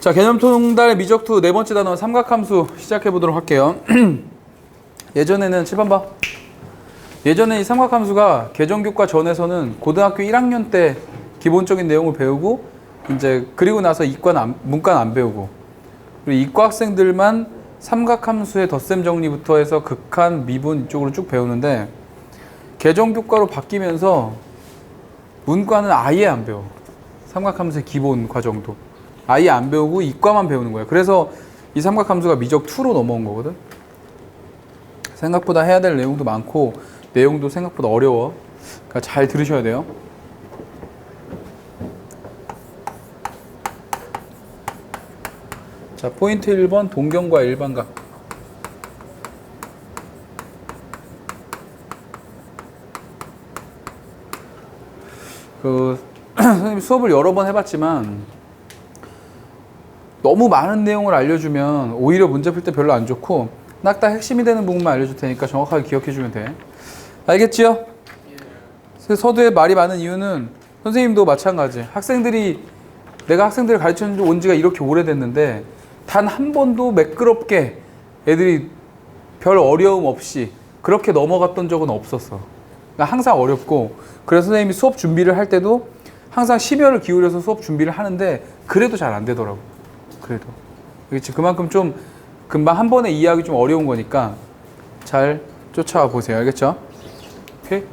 자, 개념 통달의 미적투 네 번째 단어 삼각함수 시작해 보도록 할게요. 예전에는 7번 봐. 예전에 이 삼각함수가 개정교과 전에서는 고등학교 1학년 때 기본적인 내용을 배우고 이제 그리고 나서 이과는 안, 문과는 안 배우고 그리고 이과 학생들만 삼각함수의 덧셈 정리부터 해서 극한, 미분 이쪽으로 쭉 배우는데 개정교과로 바뀌면서 문과는 아예 안 배워. 삼각함수의 기본 과정도 아예 안 배우고 이과만 배우는 거예요. 그래서 이 삼각함수가 미적 2로 넘어온 거거든. 생각보다 해야 될 내용도 많고 내용도 생각보다 어려워. 그러니까 잘 들으셔야 돼요. 자, 포인트 1번 동경과 일반각. 그 선생님 수업을 여러 번 해봤지만 너무 많은 내용을 알려주면 오히려 문제 풀 때 별로 안 좋고 딱 딱 핵심이 되는 부분만 알려줄 테니까 정확하게 기억해 주면 돼. 알겠지요? 그래서 서두에 말이 많은 이유는 선생님도 마찬가지. 학생들이 내가 학생들을 가르쳐 온 지가 이렇게 오래됐는데 단 한 번도 매끄럽게 애들이 별 어려움 없이 그렇게 넘어갔던 적은 없었어. 그러니까 항상 어렵고 그래서 선생님이 수업 준비를 할 때도 항상 심혈을 기울여서 수업 준비를 하는데 그래도 잘 안 되더라고. 그래도. 그렇지. 그만큼 좀 금방 한 번에 이해하기 좀 어려운 거니까 잘 쫓아와 보세요. 알겠죠? 오케이?